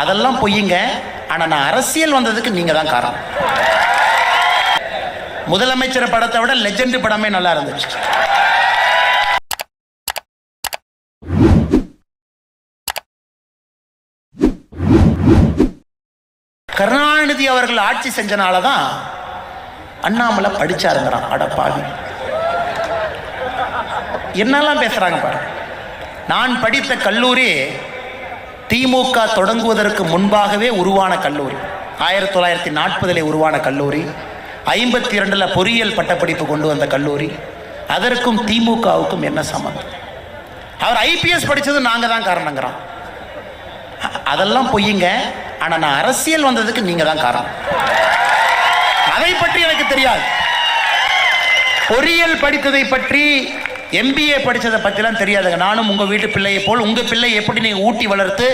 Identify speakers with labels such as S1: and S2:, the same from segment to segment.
S1: அதெல்லாம் பொய்யுங்க. ஆனா நான் அரசியல் வந்ததுக்கு நீங்க தான் காரணம். முதலமைச்சர் படத்தை விட லெஜெண்ட் படமே நல்லா இருந்துச்சு. கருணாநிதி அவர்கள் ஆட்சி செஞ்சனால தான் அண்ணாமலை படிச்சாருங்கிறான் அடப்பாவி என்னெல்லாம் பேசுறாங்க பாரு நான் படித்த கல்லூரி திமுக தொடங்குவதற்கு முன்பாகவே உருவான கல்லூரி. ஆயிரத்தி தொள்ளாயிரத்தி நாற்பதிலே உருவான கல்லூரி. ஐம்பத்தி இரண்டில் பொறியியல் பட்டப்படிப்பு கொண்டு வந்த கல்லூரி. அதற்கும் திமுகவுக்கும் என்ன சம்மந்தம் அவர் ஐபிஎஸ் படித்ததும் நாங்கள் தான் காரணங்கிறான் அதெல்லாம் பொய்யுங்க. ஆனால் நான் அரசியல் வந்ததுக்கு நீங்கள் தான் காரணம். அதை பற்றி எனக்கு தெரியாது. பொறியியல் படித்ததை பற்றி எம்பிஏ படித்ததை பற்றிலாம் தெரியாதுங்க. நானும் உங்கள் வீட்டு பிள்ளையை போல் உங்கள் பிள்ளை எப்படி நீங்கள் ஊட்டி வளர்த்து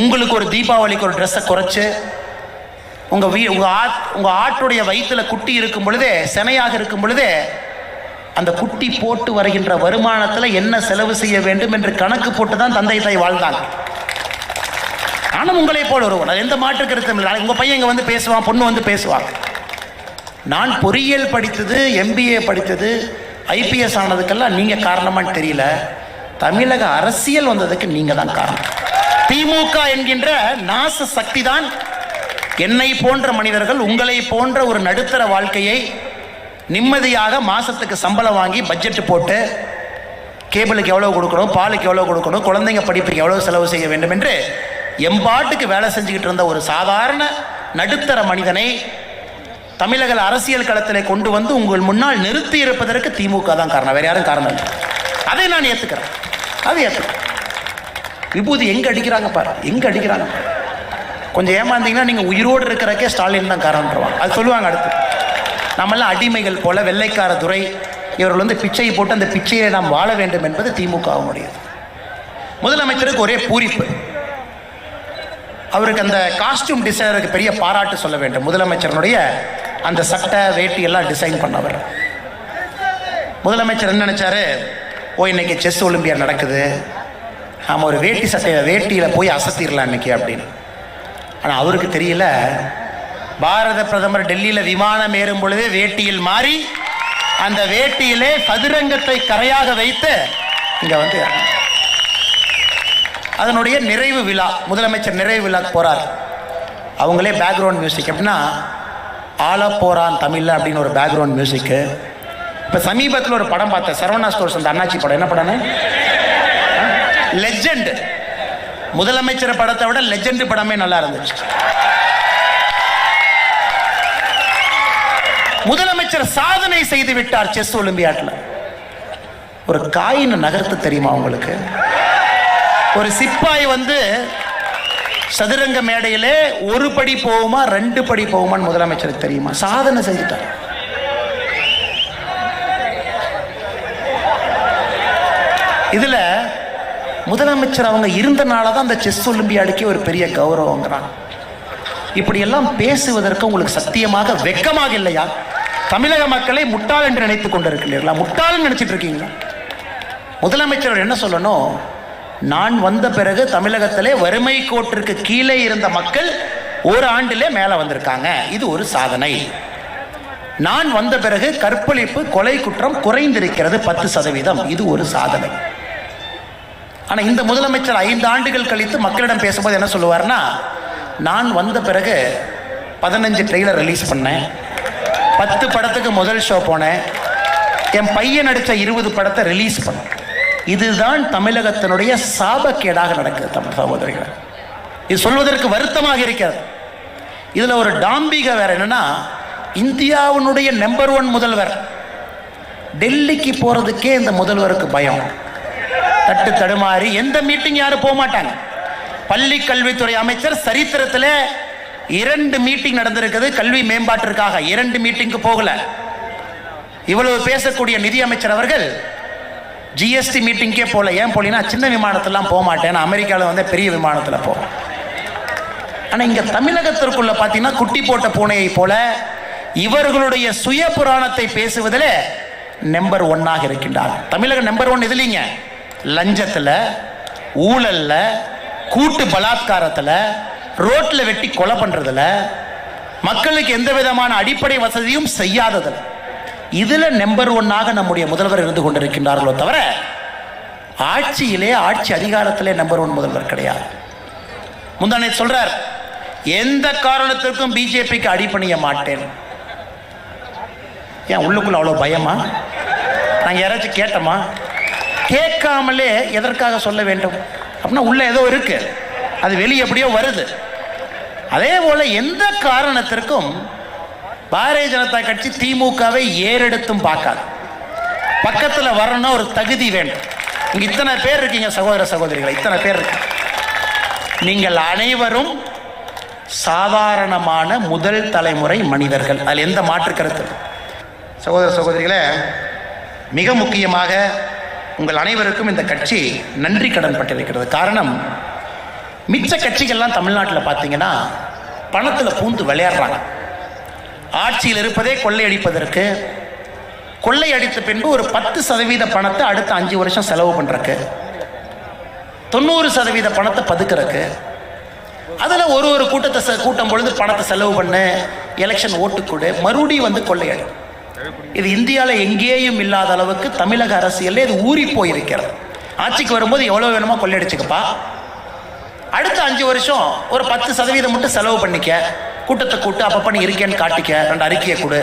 S1: உங்களுக்கு ஒரு தீபாவளிக்கு ஒரு ட்ரெஸ்ஸை குறைச்சி உங்கள் வீ உங்கள் ஆட் உங்கள் ஆட்டுடைய வயிற்றில் குட்டி இருக்கும் பொழுதே செனையாக இருக்கும் பொழுதே அந்த குட்டி போட்டு வருகின்ற வருமானத்தில் என்ன செலவு செய்ய வேண்டும் என்று கணக்கு போட்டு தான் தந்தை தாய் வாழ்ந்தாங்க. நானும் உங்களை போல் ஒருவன். அது எந்த மாற்று கருத்தும் இல்லை. உங்கள் பையன் இங்கே வந்து பேசுவான் பொண்ணு வந்து பேசுவாங்க. நான் பொறியியல் படித்தது எம்பிஏ படித்தது ஐபிஎஸ் ஆனதுக்கெல்லாம் நீங்க காரணமான்னு தெரியல. தமிழக அரசியல் வந்ததுக்கு நீங்க தான் காரணம். திமுக என்கின்ற நாச சக்தி தான் என்னை போன்ற மனிதர்கள் உங்களை போன்ற ஒரு நடுத்தர வாழ்க்கையை நிம்மதியாக மாசத்துக்கு சம்பளம் வாங்கி பட்ஜெட் போட்டு கேபிளுக்கு எவ்வளோ கொடுக்கணும் பாலுக்கு எவ்வளோ கொடுக்கணும் குழந்தைங்க படிப்புக்கு எவ்வளோ செலவு செய்ய வேண்டும் என்று எம்பாட்டுக்கு வேலை செஞ்சுக்கிட்டு இருந்த ஒரு சாதாரண நடுத்தர மனிதனை தமிழக அரசியல் களத்திலே கொண்டு வந்து உங்கள் முன்னால் நிறுத்தி இருப்பதற்கு திமுக தான் காரணம். வேற யாரும் காரணம் இல்லை. அதை நான் ஏத்துக்கிறேன். அதை ஏத்துக்கிறேன். விபூதி எங்க அடிக்கிறாங்க பாரு. எங்க அடிக்கிறாங்க கொஞ்சம் ஏமாந்தீங்கன்னா நீங்க உயிரோடு இருக்கிறக்கே ஸ்டாலின் தான் காரணம்ன்றவாங்க. அது சொல்லுவாங்க அடுத்து. நம்மெல்லாம் அடிமைகள் போல வெள்ளைக்கார துறை இவர்கள் வந்து பிச்சை போட்டு அந்த பிச்சையை நாம் வாழ வேண்டும் என்பது திமுகவுடையது. முதலமைச்சருக்கு ஒரே பூரிப்பு. அவருக்கு அந்த காஸ்டியூம் டிசைனருக்கு பெரிய பாராட்டு சொல்ல வேண்டும். முதலமைச்சரனுடைய அந்த சட்டை வேட்டி எல்லாம் டிசைன் பண்ணவர். முதலமைச்சர் என்ன நினச்சாரு? ஓ இன்னைக்கு செஸ் ஒலிம்பியா நடக்குது. நாம் ஒரு வேட்டி சட்டையை வேட்டியில் போய் அசத்திடலாம் இன்னைக்கு அப்படின்னு. ஆனால் அவருக்கு தெரியல. பாரத பிரதமர் டெல்லியில் விமானம் ஏறும் பொழுதே வேட்டியில் மாறி அந்த வேட்டியிலே சதுரங்கத்தை கரையாக வைத்து இங்கே வந்து அதனுடைய நிறைவு விழா முதலமைச்சர் நிறைவு விழாக்கு போறார். அவங்களே பேக்ரவுண்ட் மியூசிக் எப்படின்னா ஆள போறான் தமிழில் அப்படின்னு ஒரு பேக்ரவுண்ட் மியூசிக்கு இப்போ சமீபத்தில் ஒரு படம் பார்த்தேன். சரவணா ஸ்டோர்ஸ் அந்த அண்ணாச்சி படம். என்ன படம்னு? லெஜெண்ட் முதலமைச்சர் படத்தை விட லெஜெண்ட் படமே நல்லா இருந்துச்சு. முதலமைச்சர் சாதனை செய்து விட்டார் செஸ் ஒலிம்பியாட்டில் ஒரு காயின் நகர்த்து தெரியுமா உங்களுக்கு? ஒரு சிப்பாய் வந்து சதுரங்க மேடையிலே ஒரு படி போகுமா ரெண்டு படி போகுமான்னு முதலமைச்சருக்கு தெரியுமா? சாதனை செஞ்சுட்டார். இதுல முதலமைச்சர் அவங்க இருந்தனால தான் அந்த செஸ் ஒலிம்பியாடுக்கே ஒரு பெரிய கௌரவங்கிறாங்க. இப்படியெல்லாம் பேசுவதற்கு உங்களுக்கு சத்தியமாக வெட்கமாக இல்லையா? தமிழக மக்களை முட்டாள் என்று நினைத்துக் கொண்டிருக்கிறீர்களா? முட்டாள் நினைச்சிட்டு இருக்கீங்களா? முதலமைச்சர் என்ன சொல்லணும்? நான் வந்த பிறகு தமிழகத்திலே வறுமை கோட்டிற்கு கீழே இருந்த மக்கள் ஒரு ஆண்டிலே மேலே வந்திருக்காங்க. இது ஒரு சாதனை. நான் வந்த பிறகு கற்பழிப்பு கொலை குற்றம் குறைந்திருக்கிறது பத்து சதவீதம். இது ஒரு சாதனை. ஆனால் இந்த முதலமைச்சர் ஐந்து ஆண்டுகள் கழித்து மக்களிடம் பேசும்போது என்ன சொல்லுவார்னா நான் வந்த பிறகு பதினஞ்சு ட்ரெய்லர் ரிலீஸ் பண்ணேன். பத்து படத்துக்கு முதல் ஷோ போனேன். என் பையன் நடித்த இருபது படத்தை ரிலீஸ் பண்ணேன். இதுதான் தமிழகத்தினுடைய சாபக்கேடாக நடக்குது தமிழ் சகோதரிகள். இது சொல்வதற்கு வருத்தமாக இருக்கிறது. இதில் ஒரு டாம்பிக வேற என்னன்னா இந்தியாவினுடைய நம்பர் ஒன் முதல்வர். டெல்லிக்கு போறதுக்கே இந்த முதல்வருக்கு பயம். தட்டு தடுமாறி எந்த மீட்டிங் யாரும் போக மாட்டாங்க. பள்ளி கல்வித்துறை அமைச்சர் சரித்திரத்தில் இரண்டு மீட்டிங் நடந்திருக்குது கல்வி மேம்பாட்டிற்காக. இரண்டு மீட்டிங்க்கு போகல. இவ்வளவு பேசக்கூடிய நிதி அமைச்சர் அவர்கள் ஜிஎஸ்டி மீட்டிங்கே போகல ஏன் போலீங்கன்னா சின்ன விமானத்திலாம் போக மாட்டேன். அமெரிக்காவில் வந்து பெரிய விமானத்தில் போகும் ஆனால் இங்கே தமிழகத்திற்குள்ள பார்த்தீங்கன்னா குட்டி போட்ட பூனையை போல இவர்களுடைய சுய புராணத்தை பேசுவதில் நம்பர் ஒன்னாக இருக்கின்றார். தமிழக நம்பர் ஒன் இதுலிங்க லஞ்சத்தில் ஊழலில் கூட்டு பலாத்காரத்தில் ரோட்டில் வெட்டி கொலை பண்ணுறதில் மக்களுக்கு எந்த விதமான அடிப்படை வசதியும் செய்யாததில். இதுல நம்பர் ஒன்னாக நம்முடைய முதல்வர் இருந்து கொண்டிருக்கின்றார்களோ தவிர ஆட்சியிலே ஆட்சி அதிகாரத்திலே நம்பர் ஒன் முதல்வர் கிடையாது. முந்தானே சொல்றார் எந்த காரணத்திற்கும் பிஜேபிக்கு அடிபணிய மாட்டேன். ஏன் உள்ளுக்குள்ள அவ்வளோ பயமா? நாங்கள் யாராச்சும் கேட்டோமா? கேட்காமலே எதற்காக சொல்ல வேண்டும்? அப்படின்னா உள்ள ஏதோ இருக்கு. அது வெளியே எப்படியோ வருது. அதே போல் எந்த காரணத்திற்கும் பாரதிய ஜனதா கட்சி திமுகவை ஏறெடுத்தும் பார்க்காது. பக்கத்தில் வரணும்னா ஒரு தகுதி வேண்டும். இங்கே இத்தனை பேர் இருக்கீங்க சகோதர சகோதரிகளை இத்தனை பேர் இருக்கு. நீங்கள் அனைவரும் சாதாரணமான முதல் தலைமுறை மனிதர்கள். அதில் எந்த மாற்று கருத்து சகோதர சகோதரிகளே மிக முக்கியமாக உங்கள் அனைவருக்கும் இந்த கட்சி நன்றி கடன் பட்டிருக்கிறது. காரணம் மிச்ச கட்சிகள்லாம் தமிழ்நாட்டில் பார்த்தீங்கன்னா பணத்தில் பூந்து விளையாடுறாங்க. ஆட்சியில் இருப்பதே கொள்ளையடிப்பதற்கு கொள்ளையடித்த பின்பு ஒரு பத்து சதவீத பணத்தை அடுத்த அஞ்சு வருஷம் செலவு பண்ணுறக்கு தொண்ணூறு சதவீத பணத்தை பதுக்கிறக்கு. அதில் ஒரு ஒரு கூட்டத்தை செ- கூட்டம் பொழுது பணத்தை செலவு பண்ணு எலெக்ஷன் ஓட்டு கொடு மறுபடியும் வந்து கொள்ளையடி இது இந்தியாவில் எங்கேயும் இல்லாத அளவுக்கு தமிழக அரசியலில் இது ஊறி போயிருக்கிறது. ஆட்சிக்கு வரும்போது எவ்வளோ வேணுமோ கொள்ளையடிச்சுக்கப்பா அடுத்த அஞ்சு வருஷம் ஒரு பத்து சதவீதம் மட்டும் செலவு பண்ணிக்க. கூட்டத்தை கூட்டு அப்பப்ப நீ இருக்கேன்னு காட்டிக்க ரெண்டு அறிக்கையை கொடு.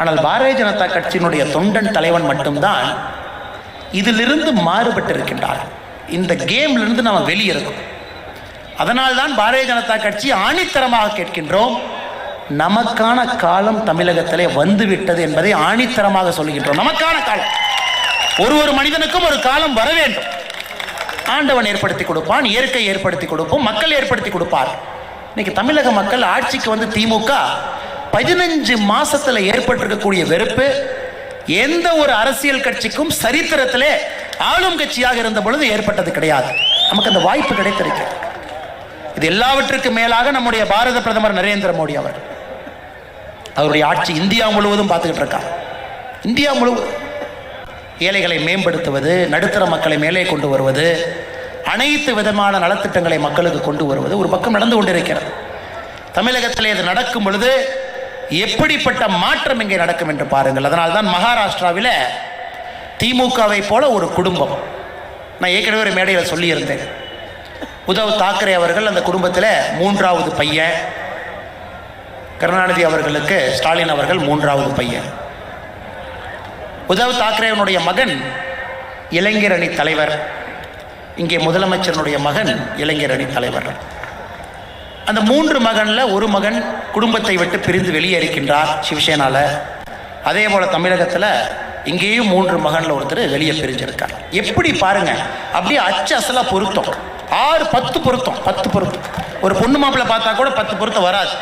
S1: ஆனால் பாரதிய ஜனதா கட்சியினுடைய தொண்டன் தலைவன் மட்டும்தான் இதிலிருந்து மாறுபட்டு இருக்கின்றார் இந்த கேம்ல இருந்து நம்ம வெளியிருக்கோம் அதனால்தான் பாரதிய ஜனதா கட்சி ஆணித்தரமாக கேட்கின்றோம். நமக்கான காலம் தமிழகத்திலே வந்துவிட்டது என்பதை ஆணித்தரமாக சொல்கின்றோம். நமக்கான காலம். ஒரு ஒரு மனிதனுக்கும் ஒரு காலம் வர வேண்டும். ஆண்டவன் ஏற்படுத்தி கொடுப்பான் இயற்கை ஏற்படுத்தி கொடுப்போம் மக்கள் ஏற்படுத்தி கொடுப்பார் இன்னைக்கு தமிழக மக்கள் ஆட்சிக்கு வந்து திமுக பதினஞ்சு மாசத்துல ஏற்பட்டிருக்கக்கூடிய வெறுப்பு எந்த ஒரு அரசியல் கட்சிக்கும் சரித்திரத்திலே ஆளும் கட்சியாக இருந்த பொழுது ஏற்பட்டது கிடையாது. நமக்கு அந்த வாய்ப்பு கிடைத்திருக்கு. இது எல்லாவற்றுக்கும் மேலாக நம்முடைய பாரத பிரதமர் நரேந்திர மோடி அவர் அவருடைய ஆட்சி இந்தியா முழுவதும் பார்த்துக்கிட்டு இருக்கார் இந்தியா முழுவதும் ஏழைகளை மேம்படுத்துவது நடுத்தர மக்களை மேலே கொண்டு வருவது அனைத்து விதமான நலத்திட்டங்களை மக்களுக்கு கொண்டு வருவது ஒரு பக்கம் நடந்து கொண்டிருக்கிறது. தமிழகத்தில் இது நடக்கும் பொழுது எப்படிப்பட்ட மாற்றம் இங்கே நடக்கும் என்று பாருங்கள். அதனால்தான் மகாராஷ்டிராவில் திமுகவை போல ஒரு குடும்பம். நான் ஏற்கனவே ஒரு மேடையில் சொல்லியிருந்தேன். உத்தவ் தாக்கரே அவர்கள் அந்த குடும்பத்தில் மூன்றாவது பையன். கருணாநிதி அவர்களுக்கு ஸ்டாலின் அவர்கள் மூன்றாவது பையன். உத்தவ் தாக்கரேவனுடைய மகன் இளைஞர் அணி தலைவர். இங்கே முதலமைச்சரனுடைய மகன் இளைஞர் அணி தலைவர். அந்த மூன்று மகனில் ஒரு மகன் குடும்பத்தை விட்டு பிரிந்து வெளியேறிக்கின்றார் சிவசேனால. அதே போல் தமிழகத்தில் இங்கேயும் மூன்று மகனில் ஒருத்தர் வெளியே பிரிஞ்சிருக்கார். எப்படி பாருங்க அப்படியே அச்சு அசலா பொருத்தம். ஆறு பத்து பொருத்தம் பத்து பொருத்தம். ஒரு பொண்ணு மாப்பிள்ளை பார்த்தா கூட பத்து பொருத்தம் வராது.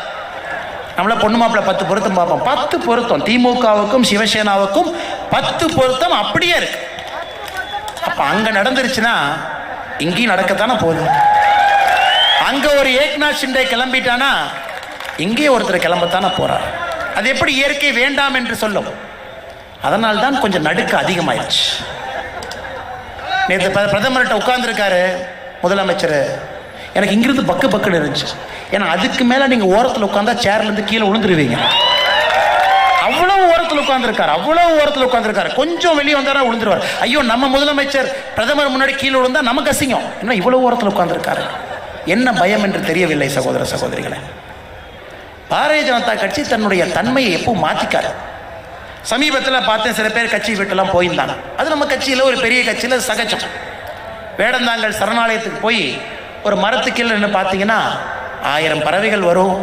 S1: நம்மள பொண்ணு மாப்பிள்ளை பத்து பொருத்தம் பார்ப்போம். பத்து பொருத்தம். திமுகவுக்கும் சிவசேனாவுக்கும் பத்து பொருத்தம் அப்படியே இருக்கு. அப்போ அங்கே நடந்துருச்சுன்னா இங்கேயும் நடக்கத்தானே போகுது? அங்க ஒரு ஏக்நாத் ஷிண்டே கிளம்பிட்டானா இங்கே ஒருத்தர் கிளம்பத்தானே போறார். அது எப்படி இயற்கை வேண்டாம் என்று சொல்லும்? அதனால் தான் கொஞ்சம் நடுக்க அதிகமாயிடுச்சு நேற்று பிர- பிரதமர்கிட்ட உட்கார்ந்துருக்காரு முதலமைச்சர். எனக்கு இங்கிருந்து பக்கு பக்குன்னு இருந்துச்சு. ஏன்னா அதுக்கு மேலே நீங்கள் ஓரத்தில் உட்காந்தா சேர்லேருந்து கீழே விழுந்துருவீங்க. அவ்வளவு ஓரத்தில் உட்கார்ந்துருக்காரு அவ்வளவு ஓரத்தில் உட்கார்ந்துருக்காரு. கொஞ்சம் வெளியே வந்தாரா விழுந்துருவார். ஐயோ நம்ம முதலமைச்சர் பிரதமர் முன்னாடி கீழே விழுந்தா நமக்கு அசிங்கம். என்ன இவ்வளவு ஓரத்தில் உட்கார்ந்துருக்காரு? என்ன பயம் என்று தெரியவில்லை சகோதர சகோதரிகளை. பாரதிய ஜனதா கட்சி தன்னுடைய தன்மையை எப்போ மாத்திக்காரு சமீபத்தில் பார்த்தேன் சில பேர் கட்சி வீட்டெல்லாம் போயிருந்தாங்க. அது நம்ம கட்சியில் ஒரு பெரிய கட்சியில் சகஜம். வேடந்தாங்கல் சரணாலயத்துக்கு போய் ஒரு மரத்துக்கீழே நின்று பார்த்தீங்கன்னா ஆயிரம் பறவைகள் வரும்.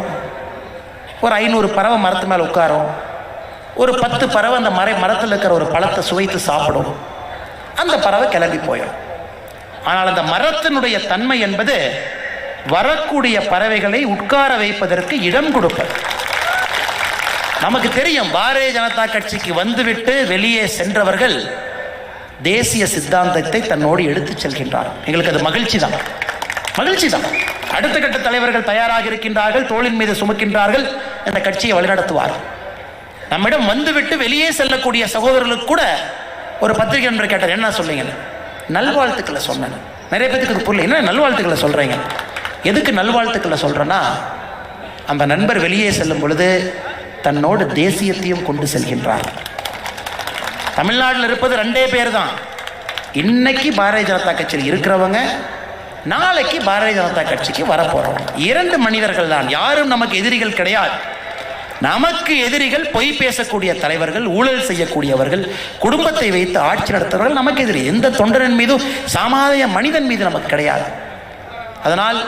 S1: ஒரு ஐநூறு பறவை மரத்து மேலே உட்காரும். ஒரு பத்து பறவை அந்த மர மரத்தில் இருக்கிற ஒரு பழத்தை சுவைத்து சாப்பிடும். அந்த பறவை கிளம்பி போயிடும். ஆனால் அந்த மரத்தினுடைய தன்மை என்பது வரக்கூடிய பறவைகளை உட்கார வைப்பதற்கு இடம் கொடுப்பது. நமக்கு தெரியும் பாரதிய ஜனதா கட்சிக்கு வந்துவிட்டு வெளியே சென்றவர்கள் தேசிய சித்தாந்தத்தை தன்னோடு எடுத்துச் செல்கின்றார். எங்களுக்கு அது மகிழ்ச்சி தான் மகிழ்ச்சி தான் அடுத்த கட்ட தலைவர்கள் தயாராக இருக்கின்றார்கள் தோளின் மீது சுமக்கின்றார்கள் இந்த கட்சியை வழிநடத்துவார்கள் நம்மிடம் வந்துவிட்டு வெளியே செல்லக்கூடிய சகோதரர்களுக்கு கூட ஒரு பத்திரிகை நண்பர் கேட்டார். என்ன சொன்னீங்க நல்வாழ்த்துக்களை சொன்னேன். நிறைய பேத்துக்கு இது புரியல. என்ன நல்வாழ்த்துக்களை சொல்கிறீங்க எதுக்கு நல்வாழ்த்துக்களை சொல்கிறேன்னா அந்த நண்பர் வெளியே செல்லும் பொழுது தன்னோடு தேசியத்தையும் கொண்டு செல்கின்றார். தமிழ்நாட்டில் இருப்பது ரெண்டே பேர் தான் இன்னைக்கு பாரதிய ஜனதா கட்சியில் இருக்கிறவங்க நாளைக்கு பாரதிய ஜனதா கட்சிக்கு வரப்போகிறோம் இரண்டு மனிதர்கள் தான். யாரும் நமக்கு எதிரிகள் கிடையாது. நமக்கு எதிரிகள் பொய் பேசக்கூடிய தலைவர்கள் ஊழல் செய்யக்கூடியவர்கள் குடும்பத்தை வைத்து ஆட்சி நடத்துறவர்கள் நமக்கு எதிரி. எந்த தொண்டரின் மீதும் சாமானிய மனிதன் மீது நமக்கு கிடையாது. அதனால்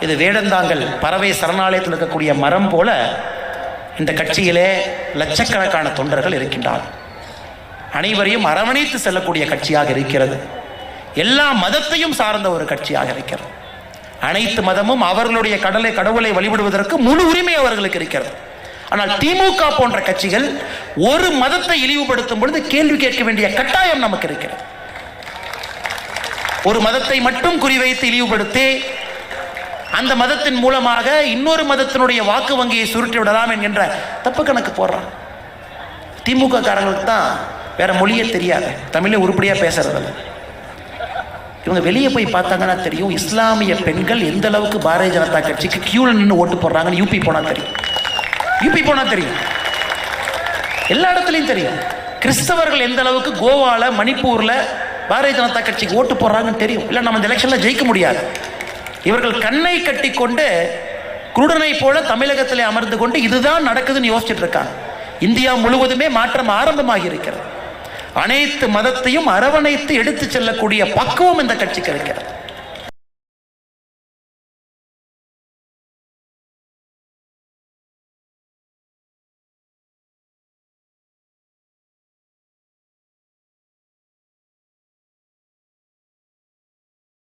S1: இது வேடந்தாங்கல் பறவை சரணாலயத்தில் இருக்கக்கூடிய மரம் போல இந்த கட்சியிலே லட்சக்கணக்கான தொண்டர்கள் இருக்கின்றார்கள். அனைவரையும் அரவணைத்து செல்லக்கூடிய கட்சியாக இருக்கிறது. எல்லா மதத்தையும் சார்ந்த ஒரு கட்சியாக இருக்கிறது. அனைத்து மதமும் அவர்களுடைய கடலை கடவுளை வழிபடுவதற்கு முழு உரிமை அவர்களுக்கு இருக்கிறது. ஆனால் திமுக போன்ற கட்சிகள் ஒரு மதத்தை இழிவுபடுத்தும் பொழுது கேள்வி கேட்க வேண்டிய கட்டாயம் நமக்கு இருக்கிறது. ஒரு மதத்தை மட்டும் குறிவைத்து இழிவுபடுத்தி அந்த மதத்தின் மூலமாக இன்னொரு மதத்தினுடைய வாக்கு வங்கியை சுருட்டி விடலாம் என்கின்ற தப்பு கணக்கு போடுறான். திமுக காரங்களுக்கு தான் வேற மொழியே தெரியாது. தமிழை உருப்படியா பேசுறதில்ல. இவங்க வெளியே போய் பார்த்தாங்கன்னா தெரியும் இஸ்லாமிய பெண்கள் எந்த அளவுக்கு பாரதிய ஜனதா கட்சிக்கு கியூல நின்று ஓட்டு போடுறாங்கன்னு யூபி போனா தெரியும். யூபி போனா தெரியும். எல்லா இடத்துலையும் தெரியும். கிறிஸ்தவர்கள் எந்த அளவுக்கு கோவால மணிப்பூர்ல பாரதிய ஜனதா கட்சிக்கு ஓட்டு போடுறாங்கன்னு தெரியும். இல்லை நம்ம இந்த எலெக்ஷன்ல ஜெயிக்க முடியாது. இவர்கள் கண்ணை கட்டிக்கொண்டு குருடனை போல தமிழகத்திலே அமர்ந்து கொண்டு இதுதான் நடக்குதுன்னு யோசிச்சுட்டு இருக்காங்க. இந்தியா முழுவதுமே மாற்றம் ஆரம்பமாகி இருக்கிறது. அனைத்து மதத்தையும் அரவணைத்து எடுத்து செல்லக்கூடிய பக்குவம் இந்த கட்சிக்கு இருக்கிறது.